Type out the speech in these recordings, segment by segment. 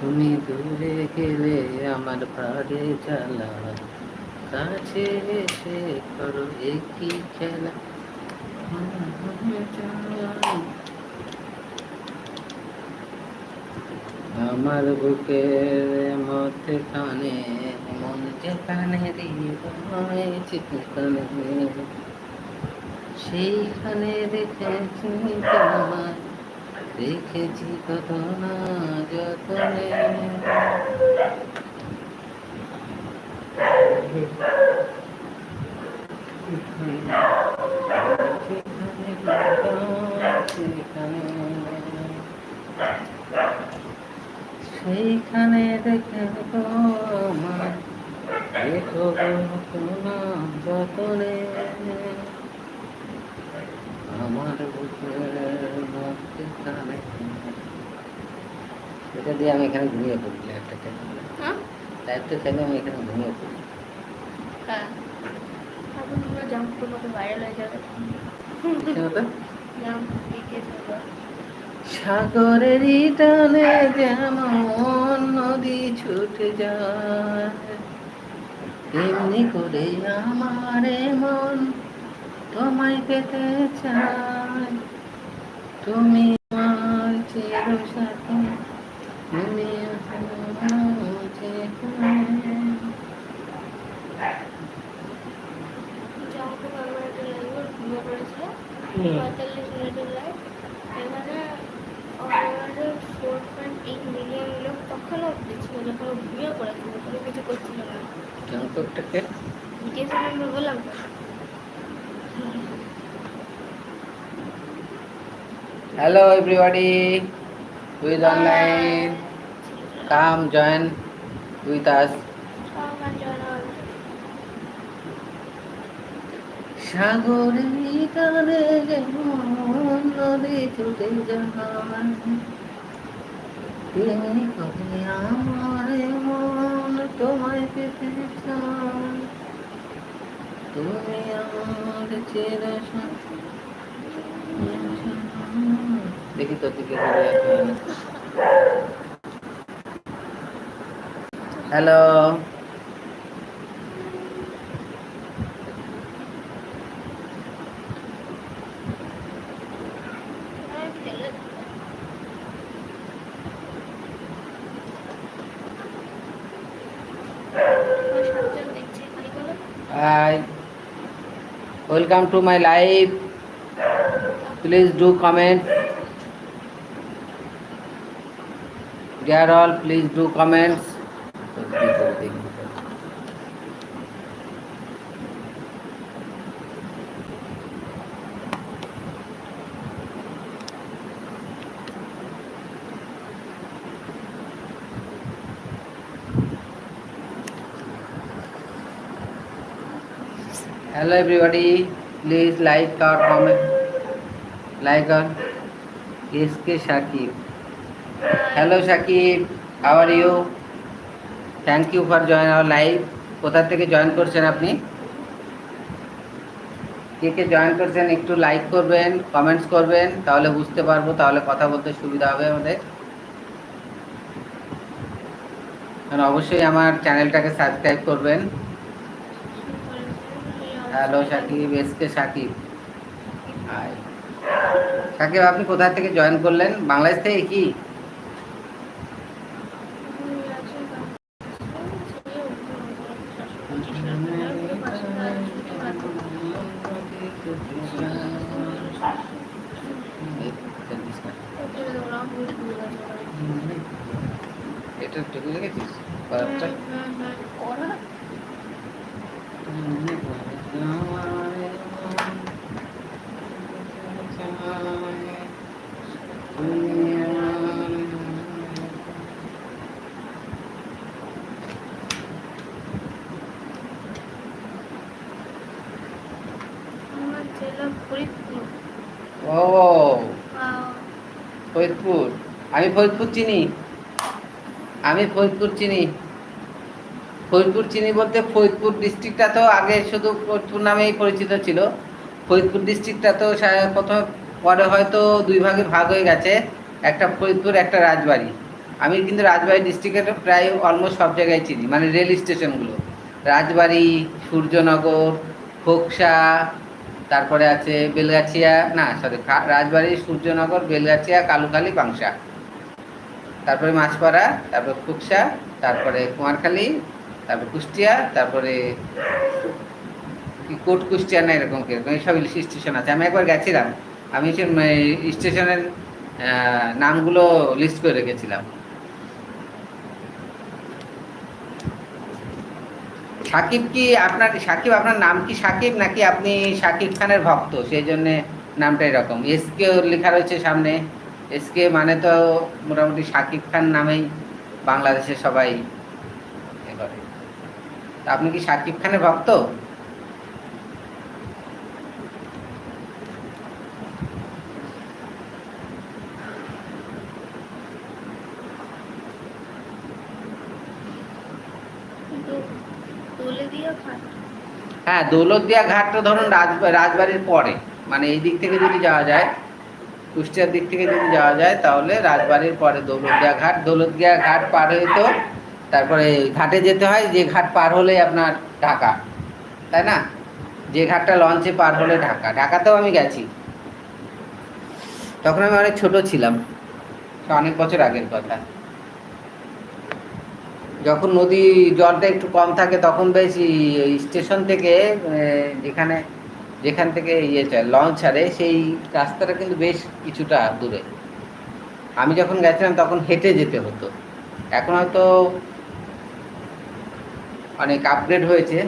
তুমি দূরে গেলে আমার ভারে জ্বালা। কাছে এসে করো একই খেলা। আমার বুকের মধ্যে কানে, মন যেখানে হয়েছে কানে। সেইখানে রেখেছি তোমায় রেখেছি কত না যতনে। সেইখানে দেখে তোমার রেখো না যতনে। আমার এটা দিয়ে আমি এখানে ঘুমিয়ে পড়ি লাইফটা খেলে হ্যাঁ? লাইফটা খেলে আমি এখানে ঘুমিয়ে পড়ি। হ্যাঁ। এখন পুরো জাম্প করে ভাইরাল হয়ে যাবে? জাম্প সাগরেরই টানে যেমন নদী ছুটে যায় তেমনি করে আমার মন তোমায় পেতে চায় তুমি আমার চির সাথী তুমি। পঁয়তাল্লিশ মিনিটের লাইভ এখানে আমাদের ফোর পয়েন্ট এইট মিলিয়ন লোক তখনও দেখছিল যখন ও ভিডিও করেছিল কোনো কিছু করছিল না বললাম Hello, everybody who is online. Come, join with us. সাগরের টানে যেমন নদী ছুটে আমার মন তোমায় পেতে চায় তুমি আমার চির। দেখি তো দিকে hello Hi. Welcome to my live. Please do comment. Dear all, please do comments. Hello everybody, please like or comment. Like or SK Shakib. Hello Shakib are you? Thank you for join our live. কোথা থেকে join করছেন আপনি? কে কে join করছেন একটু like করবেন comments করবেন, তাহলে বুঝতে পারব, তাহলে কথা বলতে সুবিধা হবে আমাদের। আর অবশ্যই আমার চ্যানেলটাকে সাবস্ক্রাইব করবেন। Hello Shakib S K Shakib Shakib আপনি কোথা থেকে জয়েন করলেন? বাংলাদেশ থেকে কি এটা ঢুকে রেখেছিস কয়েকটা ফরিদপুর। ও ফরিদপুর। আমি ফরিদপুর চিনি। আমি ফরিদপুর চিনি। ফরিদপুর চিনি বলতে ফরিদপুর ডিস্ট্রিক্টটা তো আগে শুধু ফরিদপুর নামেই পরিচিত ছিল। ফরিদপুর ডিস্ট্রিক্টটা তো প্রথমে পরে হয়তো দুই ভাগে ভাগ হয়ে গেছে। একটা ফরিদপুর একটা রাজবাড়ি। আমি কিন্তু রাজবাড়ি ডিস্ট্রিক্টের প্রায় অলমোস্ট সব জায়গায় চিনি মানে রেল স্টেশনগুলো রাজবাড়ি সূর্যনগর খোকসা তারপরে আছে বেলগাছিয়া, না সরি রাজবাড়ি, সূর্যনগর, বেলগাছিয়া, কালুখালি পাংশা তারপরে মাছপাড়া, তারপরে খুকসা, তারপরে কুমারখালী তারপরে কুষ্টিয়া, তারপরে কোট কুষ্টিয়া না এরকম কীরকম এইসব স্টেশন আছে। আমি একবার গেছিলাম, আমি সে স্টেশনের নামগুলো লিস্ট করে রেখেছিলাম। সাকিব কি আপনার, সাকিব আপনার নাম কি সাকিব নাকি আপনি সাকিব খানের ভক্ত? সেই জন্য নামটা এরকম। এসকে লেখা রয়েছে সামনে। এসকে মানে তো মোটামুটি সাকিব খান নামেই বাংলাদেশে সবাই এ করে। তা আপনি কি সাকিব খানের ভক্ত দো- দোলেদিয়া ঘাট হ্যাঁ দৌলতদিয়া ঘাটটা ধরুন রাজ রাজবাড়ির পরে। মানে এই দিক থেকে যদি যাওয়া যায়, কুষ্টিয়ার দিক থেকে যদি যাওয়া যায়, তাহলে রাজবাড়ির পরে দৌলতদিয়া ঘাট। দৌলতদিয়া ঘাট পার হয়ে তো তারপরে ঘাটে যেতে হয়, যে ঘাট পার হলেই আপনার ঢাকা। তাই না? যে ঘাটটা লঞ্চে পার হলে ঢাকা। ঢাকাতেও আমি গেছি। তখন আমি অনেক ছোট ছিলাম। অনেক বছর আগের কথা। যখন নদী জলটা একটু কম থাকে তখন বেশ স্টেশন থেকে যেখানে যেখান থেকে ইয়ে চায় লঞ্চ ছাড়ে সেই রাস্তাটা কিন্তু বেশ কিছুটা দূরে। আমি যখন গেছিলাম তখন হেঁটে যেতে হতো। এখন হয়তো অনেক আপগ্রেড হয়েছে।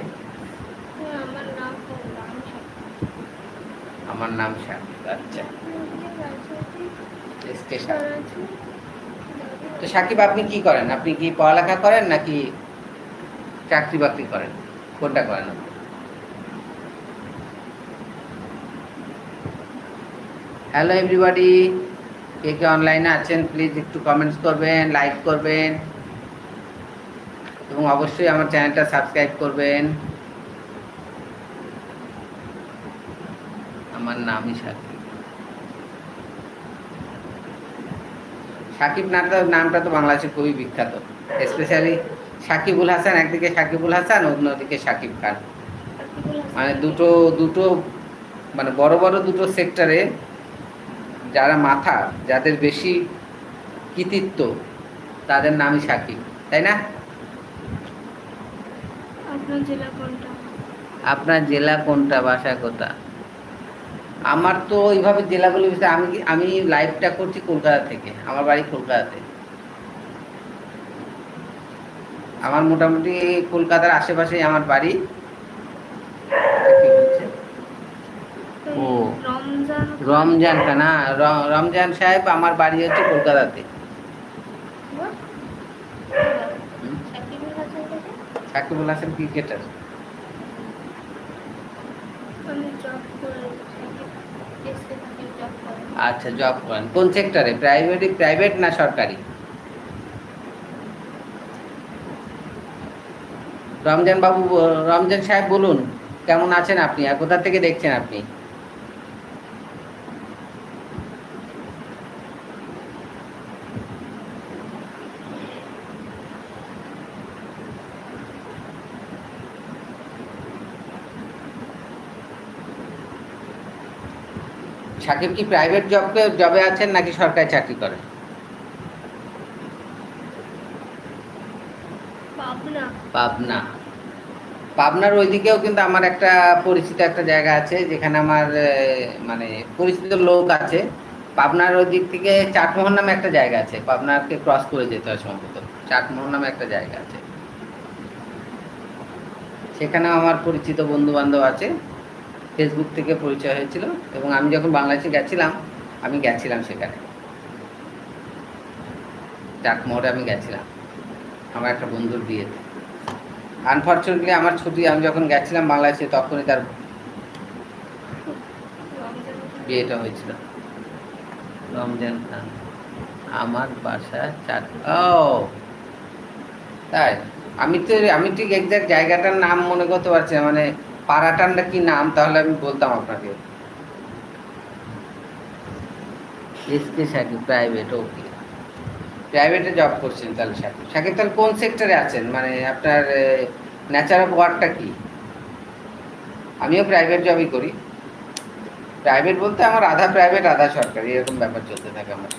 হ্যাঁ, আমার নাম সাকিব আচ্ছা। স্টেশন। তো সাকিব, আপনি কি করেন? আপনি কি পড়ালেখা করেন নাকি চাকরি বাকরি করেন? কোনটা করেন? হ্যালো এভরিবডি কে কে অনলাইনে আছেন প্লিজ একটু কমেন্টস করবেন লাইক করবেন, এবং অবশ্যই আমার চ্যানেলটা সাবস্ক্রাইব করবেন। আমার নামই সাকিব। সাকিব নামটা নামটা তো বাংলাদেশে খুবই বিখ্যাত। স্পেশালি সাকিবুল হাসান একদিকে সাকিবুল হাসান অন্যদিকে সাকিব খান। মানে দুটো দুটো মানে বড় বড় দুটো সেক্টরে যারা মাথা যাদের বেশি কৃতিত্ব তাদের নামই সাকিব তাই না? আপনার জেলা কোনটা? আপনার জেলা কোনটা বাসা কোথা আমার তো ওইভাবে জেলাগুলো বিষয়ে আমি আমি লাইভটা করছি কলকাতা থেকে আমার বাড়ি কলকাতাতে। আমার মোটামুটি কলকাতার আশেপাশেই আমার বাড়ি। ও। রমজান খান হ্যাঁ রমজান সাহেব আমার বাড়ি হচ্ছে কলকাতাতে। সাকিবুল হাসান ক্রিকেটার আমি জব করে সাকিব এসকে থেকে জব করে আচ্ছা জব করেন। কোন সেক্টরে প্রাইভেট প্রাইভেট না সরকারি? রমজান বাবু, রমজান সাহেব বলুন, কেমন আছেন আপনি? আর কোথা থেকে দেখছেন আপনি? সাকিব কি প্রাইভেট জব জবে আছেন নাকি সরকারি চাকরি করেন? পাবনা। পাবনা। পাবনার ওইদিকেও কিন্তু আমার একটা পরিচিত একটা জায়গা আছে যেখানে আমার মানে পরিচিত লোক আছে। পাবনার ওই দিক থেকে চাটমোহন নামে একটা জায়গা আছে পাবনাকে ক্রস করে যেতে হয় সম্ভবত। চাটমোহন নামে একটা জায়গা আছে। সেখানেও আমার পরিচিত বন্ধু বান্ধব আছে। ফেসবুক থেকে পরিচয় হয়েছিল এবং আমি যখন বাংলাদেশে গেছিলাম, আমি গেছিলাম সেখানে। চাটমোহরে আমি গেছিলাম, আমার একটা বন্ধুর বিয়েতে। আনফর্চুনেটলি আমার ছুটি, আমি যখন গেছিলাম বাংলাদেশে, তখনই তার বিয়েটা হয়েছিল। রমজান খান, আমার বাসা চাট ও, তাই। আমি তো, আমি ঠিক এক্সাক্ট জায়গাটার নাম মনে করতে পারছি মানে পাড়াটানটা কি নাম, তাহলে আমি বলতাম আপনাকে। এসকে সাকি প্রাইভেট ওকে প্রাইভেটে জব করছেন তাহলে সাকিব। সাকিব তাহলে কোন সেক্টরে আছেন? মানে আপনার ন্যাচার অফ ওয়ার্কটা কি? আমিও প্রাইভেট জবই করি। প্রাইভেট বলতে আমার আধা প্রাইভেট আধা সরকারি, এরকম ব্যাপার চলতে থাকে আমার।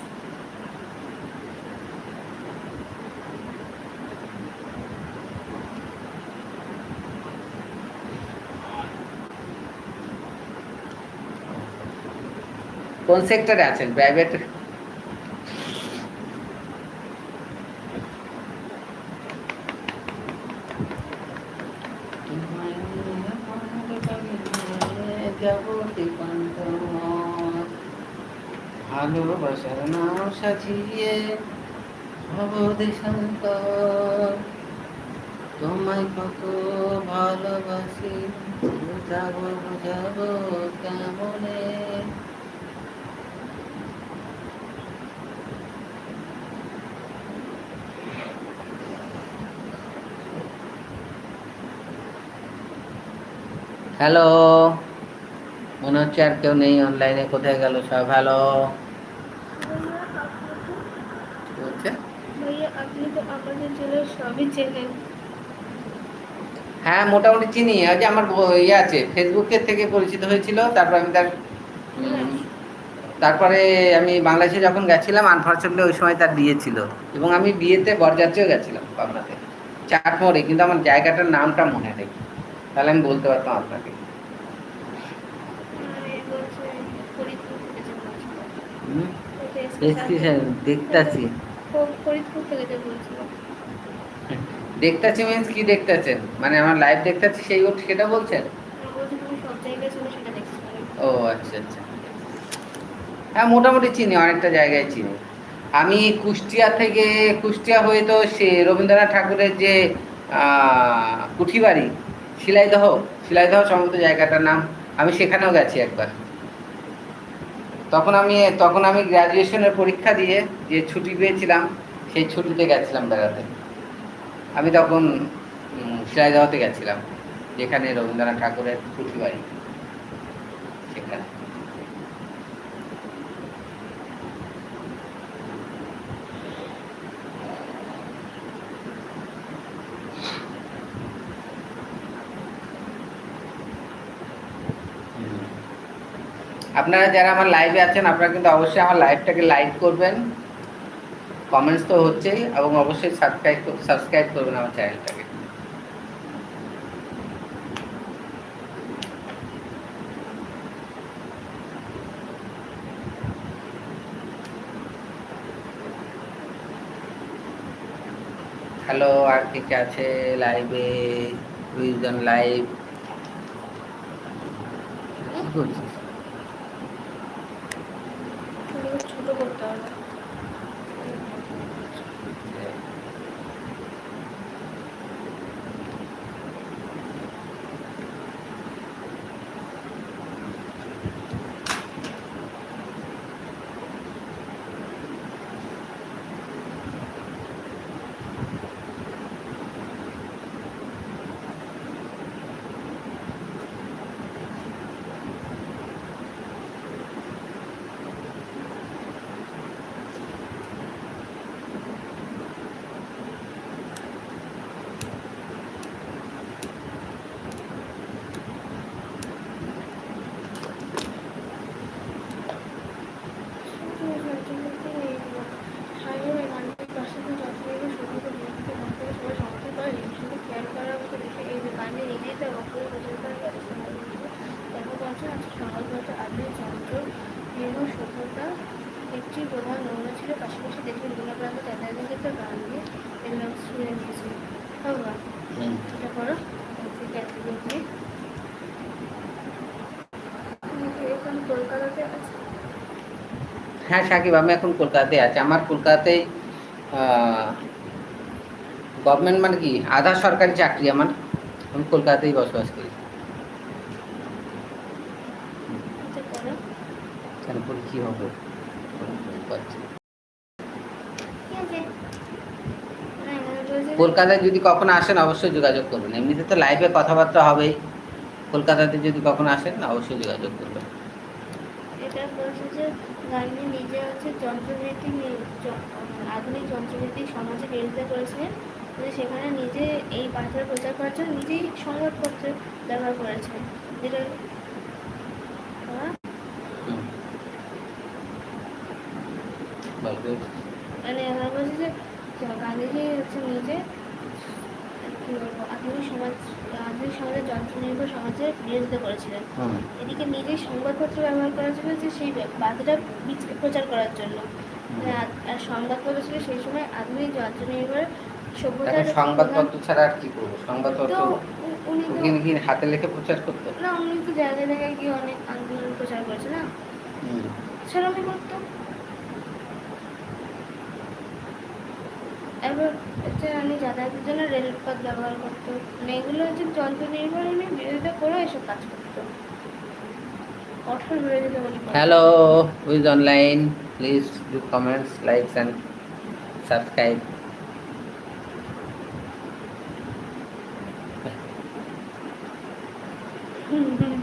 কোন সেক্টরে আছেন? প্রাইভেট নাম তোমায় কত ভালোবাসি বুঝাবো বুঝাবো কেমনে? হ্যালো। মনে হচ্ছে আর কেউ নেই অনলাইনে কোথায় গেল সব? হ্যালো। চেনেন। হ্যাঁ মোটামুটি চিনি। যে আমার ইয়ে আছে ফেসবুকের থেকে পরিচিত হয়েছিল তারপর আমি তার তারপরে আমি বাংলাদেশে যখন গেছিলাম আনফর্চুনেটলি ওই সময় তার বিয়ে ছিল। এবং আমি বিয়েতে বরযাত্রীও গেছিলাম পাবনাতে চাটমোড়ে কিন্তু আমার জায়গাটার নামটা মনে নেই। তাহলে আমি বলতে পারতাম আপনাকে। মানে দেখতাছি। ও দেখতাছি মিন্স কি দেখতেছেন? মানে আমার লাইভ দেখতাছি সেই ওর সেটা বলছেন? ও আচ্ছা আচ্ছা। হ্যাঁ মোটামুটি চিনি অনেকটা জায়গায় চিনি। আমি কুষ্টিয়া থেকে কুষ্টিয়া হয়ে তো সে রবীন্দ্রনাথ ঠাকুরের যে কুঠিবাড়ি শিলাইদহ শিলাইদহ সম্ভবত জায়গাটার নাম আমি সেখানেও গেছি একবার। তখন আমি তখন আমি গ্র্যাজুয়েশনের পরীক্ষা দিয়ে যে ছুটি পেয়েছিলাম, সেই ছুটিতে গেছিলাম বেড়াতে। আমি তখন শিলাইদহতে গেছিলাম, যেখানে রবীন্দ্রনাথ ঠাকুরের কুঠিবাড়ি সেখানে। আপনারা যারা আমার লাইভে আছেন, আপনারা কিন্তু অবশ্যই আমার লাইভটাকে লাইক করবেন। কমেন্টস তো হচ্ছেই এবং অবশ্যই সাবস্ক্রাইব সাবস্ক্রাইব করবেন আমার চ্যানেলটাকে হ্যালো আর কে কে আছে লাইভে উইজন লাইভ কি করছিস এগুলো ছোট করতে হবে একটি প্রধান নমুনা ছিল পাশাপাশি দেশের বিভিন্ন প্রান্তে যাতায়াতের ক্ষেত্রে গান দিয়ে এগুলো শুনে নিয়েছিল বাবা হুম। এটা করো থেকে এতদিন নিয়ে এখন কলকাতাতে হ্যাঁ সাকিব, আমি এখন কলকাতাতে আছি। আমার কলকাতাতেই গভর্নমেন্ট মানে কি? আধা সরকারি চাকরি আমার। আমি কলকাতাতেই বসবাস করি। করো হবে? কলকাতায় যদি কখনো আসেন, অবশ্যই যোগাযোগ করবেন। এমনিতে তো লাইভে কথাবার্তা হবেই। কলকাতাতে যদি কখনো আসেন, অবশ্যই যোগাযোগ করবেন। এটা বলছে যে গান্ধী নিজে হচ্ছে যন্ত্রনীতি আধুনিক যন্ত্রভিত্তিক সমাজে বিরোধিতা করেছিলেন। যে সেখানে নিজে এই পাথর প্রচার করার জন্য নিজেই সংবাদপত্র ব্যবহার করেছেন। যেটা হ্যাঁ? মানে আমরা বলছি যে গান্ধীজি হচ্ছে নিজে কি বলব আধুনিক সমাজ আধুনিক সমাজের যন্ত্র নির্ভর সমাজের বিরোধিতা করেছিলেন। এদিকে নিজেই সংবাদপত্র ব্যবহার করা ছিল যে সেই বাধাটা প্রচার করার জন্য। আর সংবাদপত্র ছিল সেই সময় আধুনিক যন্ত্র নির্ভর সভ্যতার সংবাদপত্র ছাড়া আর কি করব? সংবাদপত্র উনি কি হাতে লিখে প্রচার করতো। না উনি তো জায়গায় জায়গায় গিয়ে অনেক আন্দোলন প্রচার করেছে না। সেরকমই করতো। এবার হচ্ছে উনি যাতায়াতের জন্য রেলপথ ব্যবহার করতো মানে এগুলো হচ্ছে যন্ত্র নির্ভর উনি বিরোধিতা করে এসব কাজ করতো কঠোর বিরোধিতা করতো। Hello, who is online? Please do comments, likes, হুম, হুম।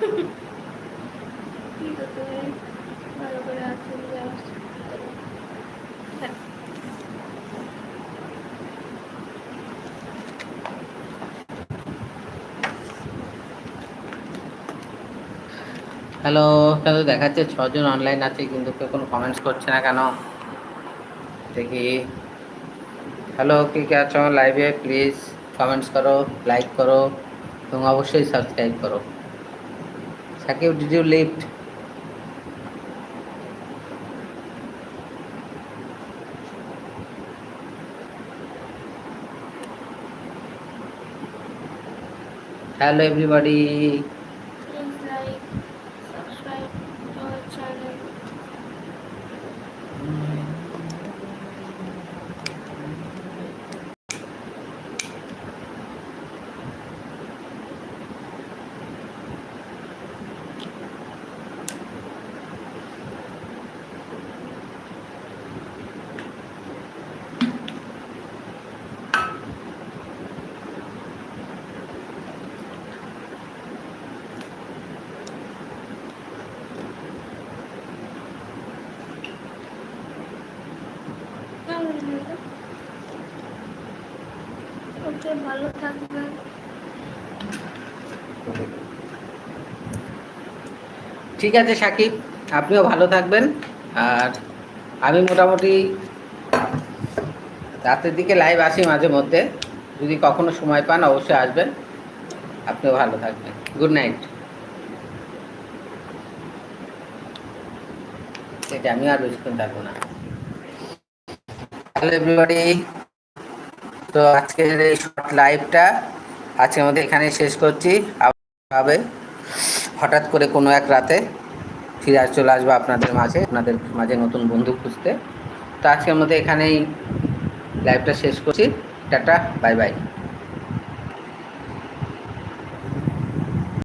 ঠিক আছে, ভালো করে আছো, ব্যবস্থা করো। হ্যাঁ। হ্যালো কেন দেখাচ্ছে ছজন অনলাইন আছে, কিন্তু কেউ কোনো কমেন্টস করছে না কেন? দেখি। হ্যালো কে কে আছো লাইভে প্লিজ কমেন্টস করো লাইক করো, এবং অবশ্যই সাবস্ক্রাইব করো। Shakib did you lift hello everybody Please like, subscribe to our channel. কেমন হলো? ওকে ভালো থাকবেন ঠিক আছে, সাকিব, আপনিও ভালো থাকবেন। আর আমি মোটামুটি রাতের দিকে লাইভ আসি মাঝে মধ্যে। যদি কখনো সময় পান, অবশ্যই আসবেন। আপনিও ভালো থাকবেন। গুড নাইট সেটা আমি আর বেশিক্ষণ থাকব না। হ্যালো এভরিবডি তো আজকের এই শর্ট লাইভটা আজকের মধ্যে এখানে শেষ করছি। আবার হঠাৎ করে কোনো এক রাতে ফিরে চলে আসব আপনাদের মাঝে আপনাদের মাঝে নতুন বন্ধু খুঁজতে। তো আজকের মধ্যে এখানেই লাইভটা শেষ করছি। Tata bye bye